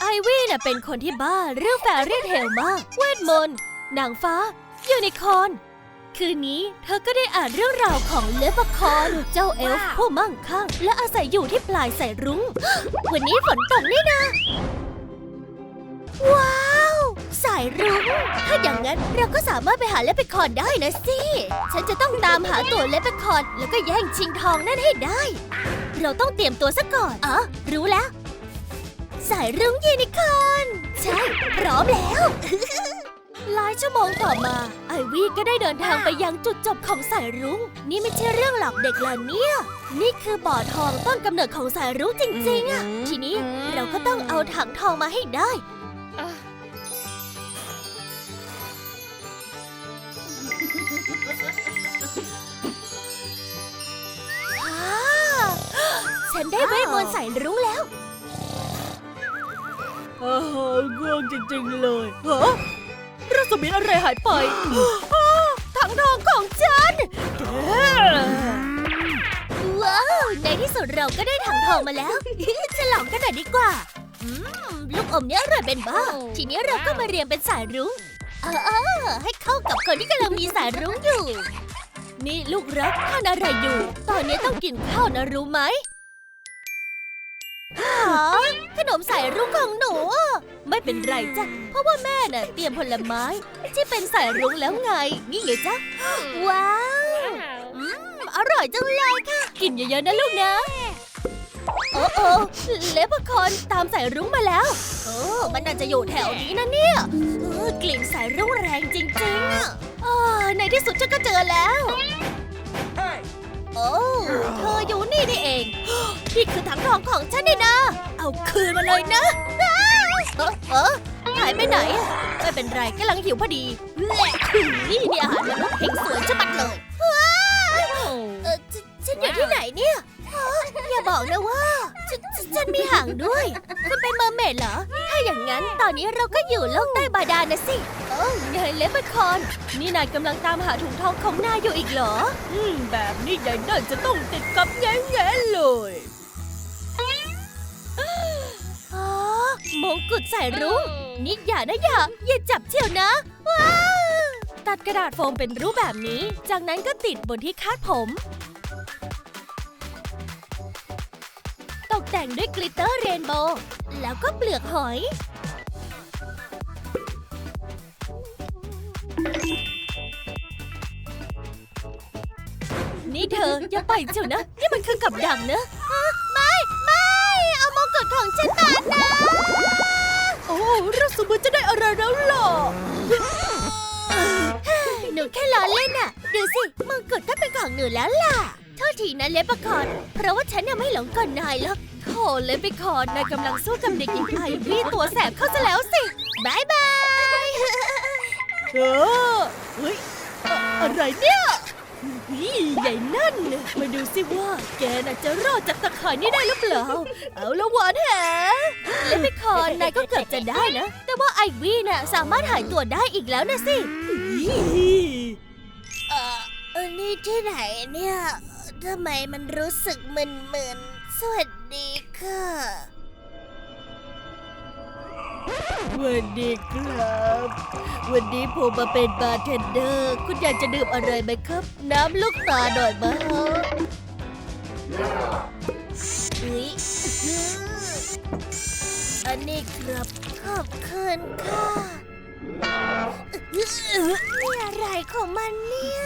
ไอวี่น่ะเป็นคนที่บ้าเรื่องแฟรี่เทลมาก เวทมนต์นางฟ้า ยูนิคอร์นคืนนี้เธอก็ได้อ่านเรื่องราวของเลปคอน เจ้าเอลฟ์ผู้มั่งคั่ง และอาศัยอยู่ที่ปลายสายรุ้ง วันนี้ฝนตกนี่นะ ว้าว สายรุ้ง ถ้าอย่างนั้นเราก็สามารถไปหาเลปคอนได้นะสิ ฉันจะต้องตามหาตัวเลปคอน แล้วก็แย่งชิงทองนั่นให้ได้ เราต้องเตรียมตัวซะก่อนอ๋อรู้แล้ว สายรุ้งยูนิคอร์นใช่ พร้อมแล้ว หลายชั่วโมงต่อมา ไอวี่ก็ได้เดินทางไปยังจุดจบของสายรุ้ง นี่ไม่ใช่เรื่องหลอกเด็กละเนี่ย นี่คือบ่อทองต้นกำเนิดของสายรุ้งจริง ๆอะทีนี้เราก็ต้องเอาถังทองมาให้ได้อ้าวฉันได้เวทมนต์สายรุ้งแล้ว อาหารง่วงจริงๆเลยฮะรัศมีอะไรหายไปถังทองของฉันแกว้าว ในที่สุดเราก็ได้ถังทองมาแล้วฉลองกันหน่อยดีกว่าอืมลูกอมเนี้ยอร่อยเป็นบ้า ทีนี้เราก็มาเรียงเป็นสายรุ้งเออเออให้เข้ากับคนที่กำลังมีสายรุ้งอยู่ นี่ลูกรักทานอะไรอยู่ ตอนนี้ต้องกินข้าวนะรู้ไหมหา ขนมสายรุ้งของหนูอะไม่เป็นไรจ้ะ เพราะว่าแม่น่ะเตรียมผลไม้ ที่เป็นสายรุ้งแล้วไง นี่ไงจ๊ะ ว้าวอืมอร่อยจังเลยค่ะ กินเยอะๆนะลูกนะ โอ้โอ้เลปคอนตามสายรุ้งมาแล้ว โอ้มันน่าจะอยู่แถวนี้นะเนี่ยเออกลิ่นสายรุ้งแรงจริงๆอะอ่าในที่สุดฉันก็เจอแล้ว โอ้ เธออยู่นี่นี่เอง นี่คือถังทองของฉันนี่นะ เอาคืนมาเลยนะอ้าวเออเออหายไปไหนอะไม่เป็นไรกำลังหิวพอดีแหละนี่นี่อาหารมนุษย์เพ่งสวยชะมัดเลยว้าวเออฉฉันอยู่ที่ไหนเนี่ยฮะอย่าบอกนะว่าฉฉฉันมีหางด้วยคุณเป็นเมอร์เมดเหรอ ถ้าอย่างนั้นตอนนี้เราก็อยู่โลกใต้บาดาลนะสิโอ้นายเลปคอน นี่นายกำลังตามหาถุงทองของนายอยู่อีกเหรอ อืม แบบนี้ยายนั่นจะต้องติดกับแง่ๆเลย มงกุฎใส่รุ้งนี่อย่านะอย่าอย่าจับเชียวนะ ว้าวตัดกระดาษโฟมเป็นรูปแบบนี้ จากนั้นก็ติดบนที่คาดผม ตกแต่งด้วยกลิตเตอร์เรนโบว์แล้วก็เปลือกหอย นี่เธออย่าไปเชียวนะ นี่มันคือกับดักนะ ของฉันมานะ โอ้รัศมีจะได้อะไรแล้วล่ะหนูแค่ล้อเล่นน่ะ ดูสิมงกุฎก็เป็นของหนูแล้วล่ะโทษทีนะเลปคอนเพราะว่าฉันยังไม่หลงกลนายหรอกโธ่เลปคอนนายกำลังสู้กับเด็กหญิงไอวี่ตัวแสบเข้าซะแล้วสิบายบาย เออเฮ้ย อะอะไรเนี่ย นี่ใหญ่นั่นน่ะมาดูสิว่าแกน่ะจะรอดจากตะข่ายนี้ได้หรือเปล่า เอาละหวานแหเลปคอนนายก็เกือบจะได้นะ แต่ว่าไอวี่น่ะสามารถหายตัวได้อีกแล้วนะสิเออเออนี่ที่ไหนเนี่ยทำไมมันรู้สึกมึนๆ สวัสดีค่ะ วันดีครับ วันนี้ผมมาเป็นบาร์เทนเดอร์ คุณอยากจะดื่มอะไรไหมครับ น้ำลูกตาหน่อยไหมฮะอุ๊ยอันนี้ครับ ขอบคุณค่ะนี่อะไรของมันเนี่ย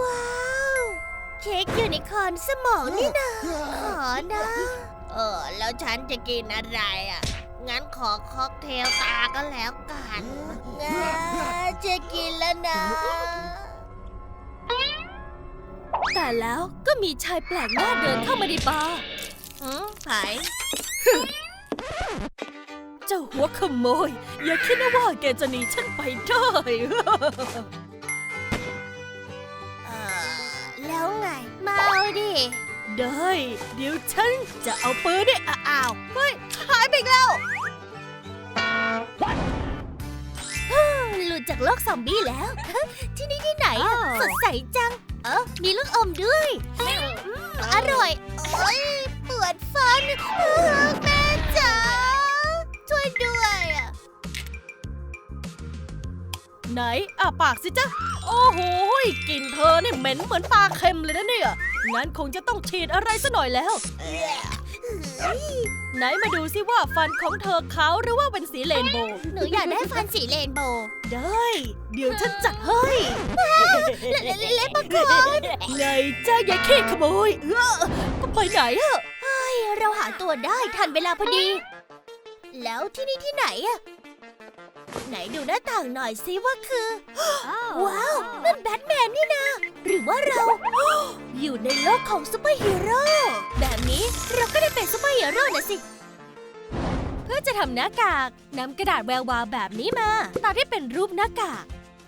ว้าว เค้กยูนิคอร์นสมองนี่นะขอนะ เออ แล้วฉันจะกินอะไรอะ งั้นขอค็อกเทลตาก็แล้วกันนะจะกินแล้วนะ แต่แล้วก็มีชายแปลกหน้าเดินเข้ามาในบาร์อืมไผเจ้าหัวขโมย อย่าคิดนะว่าแกจะหนีฉันไปได้ เออแล้วไง มาเอาดิ ได้ เดี๋ยวฉันจะเอาปืนเนี่ยอ้าวเฮ้ยหายไปอีกแล้วหลุดจากโลกซอมบี้แล้ว ที่นี่ที่ไหนอะอ้าว สดใสจัง เออมีลูกอมด้วยอืมอร่อย โอ้ยปววดฟันเออแม่จ๋าช่วยด้วยอะไหนอะปากสิจ๊ะ โอ้โหยกลิ่นเธอเนี่ยเหม็นเหมือนปลาเค็มเลยนะเนี่ย งั้นคงจะต้องฉีดอะไรซะหน่อยแล้ว ไหนมาดูสิว่าฟันของเธอขาวหรือว่าเป็นสีเรนโบว์หนูอยากได้ฟันสีเรนโบว์ได้ เดี๋ยวฉันจัดให้เล็เล็บปะกอนไงจ้ายายขี้ขโมยเออก็ไปไหนอะเฮ้ยเราหาตัวได้ทันเวลาพอดี แล้วที่นี่ที่ไหนอะไหนดูหน้าต่างหน่อยสิว่าคือ ว้าว นั่นแบทแมนนี่นะ หรือว่าเรา อยู่ในโลกของซูเปอร์ฮีโร่แบบนี้เราก็ได้เป็นซูเปอร์ฮีโร่นะสิ เพื่อจะทำหน้ากากนำกระดาษแวววาวแบบนี้มาตัดให้เป็นรูปหน้ากาก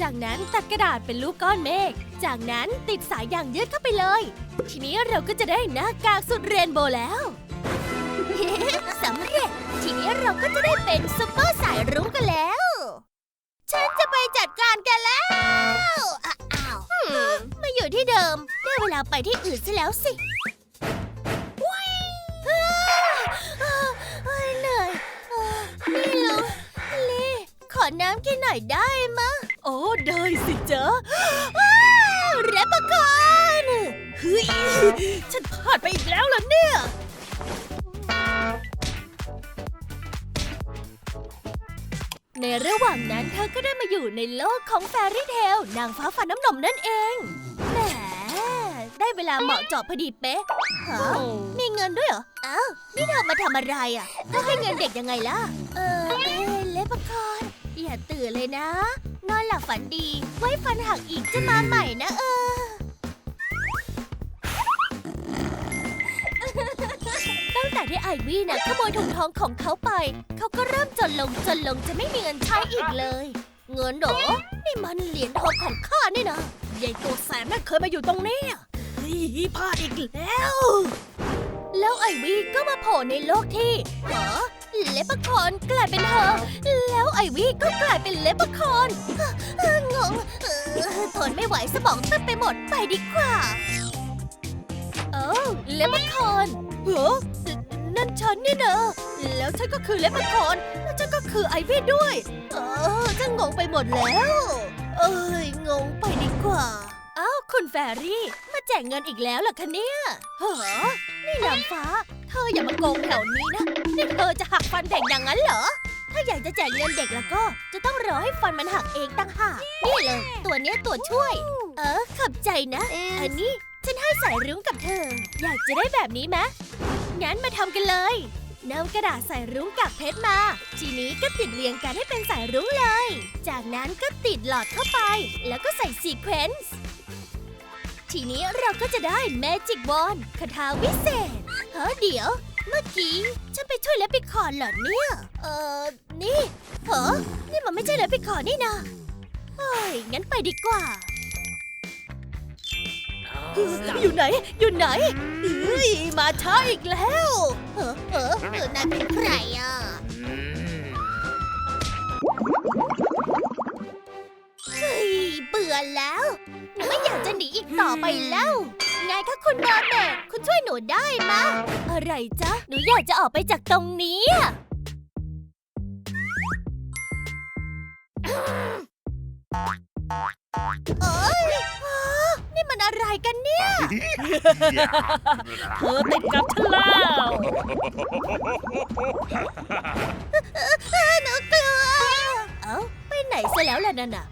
จากนั้นตัดกระดาษเป็นรูปก้อนเมฆจากนั้นติดสายยางยืดเข้าไปเลย ทีนี้เราก็จะได้หน้ากากสุดเรนโบว์แล้วสำเร็จ ทีนี้เราก็จะได้เป็นซูเปอร์สายรุ้งกันแล้ว ฉันจะไปจัดการกันแล้ว อ้าว อยู่ที่เดิม ได้เวลาไปที่อื่นซะแล้วสิวอ้าวอ้าวเหนื่อยนี่ลุงลีขอน้ำกินหน่อยได้มะ โอ้ได้สิจ๊ะว้าวเรปกอนเฮ้ยฉันพลาดไปอีกแล้วเหรอเนี่ยในระหว่างนั้นเธอก็ได้มาอยู่ในโลกของแฟรี่เทลนางฟ้าฟันน้ำนมนั่นเอง ได้เวลาเหมาะเจาะพอดีเป๊ะฮะมีเงินด้วยเหรอ อ้าว นี่เธอมาทำอะไรอะถ้าให้เงินเด็กยังไงล่ะ เออเอ๊ะเล็บปกอนอย่าตื่นเลยนะ นอนหลับฝันดี ไว้ฟันหักอีกจะมาใหม่นะเออ ตั้งแต่ที่ไอวี่นะขโมยถุงทองของเขาไป เขาก็เริ่มจนลงจนลงจะไม่มีเงินใช้อีกเลย เงินเหรอนี่มันเหรียญทองของข้านี่นะยายตัวแสบนั่นเคยมาอยู่ตรงนี้อะเฮ้ย พลาดอีกแล้ว แล้วไอวี่ก็มาโผล่ในโลกที่หรอเลปคอนกลายเป็นเธอ แล้วไอวี่ก็กลายเป็นเลปคอนงงทนไม่ไหวสมองเต้นไปหมดไปดีกว่า เอ้าเลปคอนเหรอนั่นฉันนี่เนอะแล้วฉันก็คือเลปคอนแล้วฉันก็คือไอวี่ด้วย เออจะงงไปหมดแล้ว เอ้ยงงไปดีกว่า อ้าวคุณแฟรี่ แจกเงินอีกแล้วเหรอคะเนี่ยเหรอนี่นางฟ้า เธออย่ามาโกงแถวนี้นะ นี่เธอจะหักฟันเด็กอย่างนั้นเหรอ ถ้าอยากจะแจกเงินเด็กแล้วก็ จะต้องรอให้ฟันมันหักเองตั้งหากนี่เลย ตัวเนี้ยตัวช่วย เออขอบใจนะ อันนี้ฉันให้สายรุ้งกับเธอ อยากจะได้แบบนี้ไหมงั้นมาทำกันเลยนำกระดาษสายรุ้งกับเพชรมา ทีนี้ก็ติดเรียงกันให้เป็นสายรุ้งเลย จากนั้นก็ติดหลอดเข้าไป แล้วก็ใส่ซีเควนซ์ ทีนี้เราก็จะได้แมจิกบอลคาถาวิเศษเฮ้อเดี๋ยว เมื่อกี้ฉันไปช่วยเลปิคอนเหรอเนี่ย เออนี่เหรอนี่มันไม่ใช่เลปิคอนนี่นะเฮ้ยงั้นไปดีกว่า อยู่ไหน อยู่ไหนเฮ้ยมาช้าอีกแล้วเออเออเออนายเป็นใครอะเฮ้ยเบื่อแล้วหนูไม่อยาก จะหนีอีกต่อไปแล้ว ไงคะคุณบอลเบกคุณช่วยหนูได้มะ อะไรจ๊ะ หนูอยากจะออกไปจากตรงนี้อะเอ้ยอ้านี่มันอะไรกันเนี่ย เธอติดกับฉันแล้วหนูกลัว เอ้า ไปไหนซะแล้วล่ะนั่นน่ะโล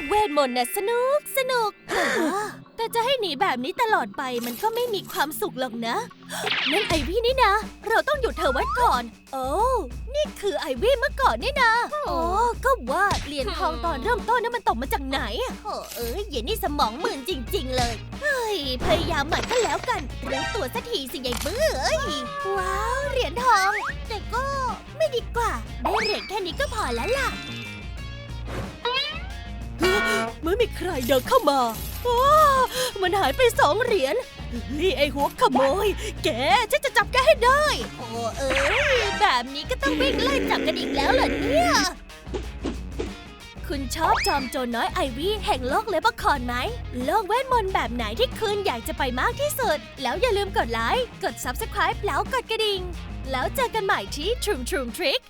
กเวทมนต์น่ะสนุกสนุกแต่ว่าแต่จะให้หนีแบบนี้ตลอดไปมันก็ไม่มีความสุขหรอกนะนั่นไอวี่นี่นะ เราต้องหยุดเธอไว้ก่อน โอ้นี่คือไอวี่เมื่อก่อนนี่นะโอ้ก็ว่าเหรียญทองตอนเริ่มต้นนั้นมันตกมาจากไหนอะโอ้เอ้ยเย็นนี่สมองหมื่นจริง ๆ เลยเฮ้ยพยายามใหม่ก็แล้วกันรู้ตัวสักทีสิยายเบื้อเอ้ยว้าวเหรียญทอง แต่ก็ไม่ดีกว่าได้เหรียญแค่นี้ก็พอแล้วล่ะ ไม่มีใครเดินเข้ามาอ้ามันหายไปสองเหรียญเฮ้ยไอหัวขโมย แกฉันจะจับแกให้ได้ โอ้เอ้ยแบบนี้ก็ต้องวิ่งไล่จับกันอีกแล้วเหรอเนี่ยคคุณชอบจอมโจรน้อยไอวี่แห่งโลกเลบคอนไหม โลกเวทมนต์แบบไหนที่คุณอยากจะไปมากที่สุด แล้วอย่าลืมกดไลค์ กด Subscribe แล้วกดกระดิ่ง แล้วเจอกันใหม่ที่ Trum Trum Trick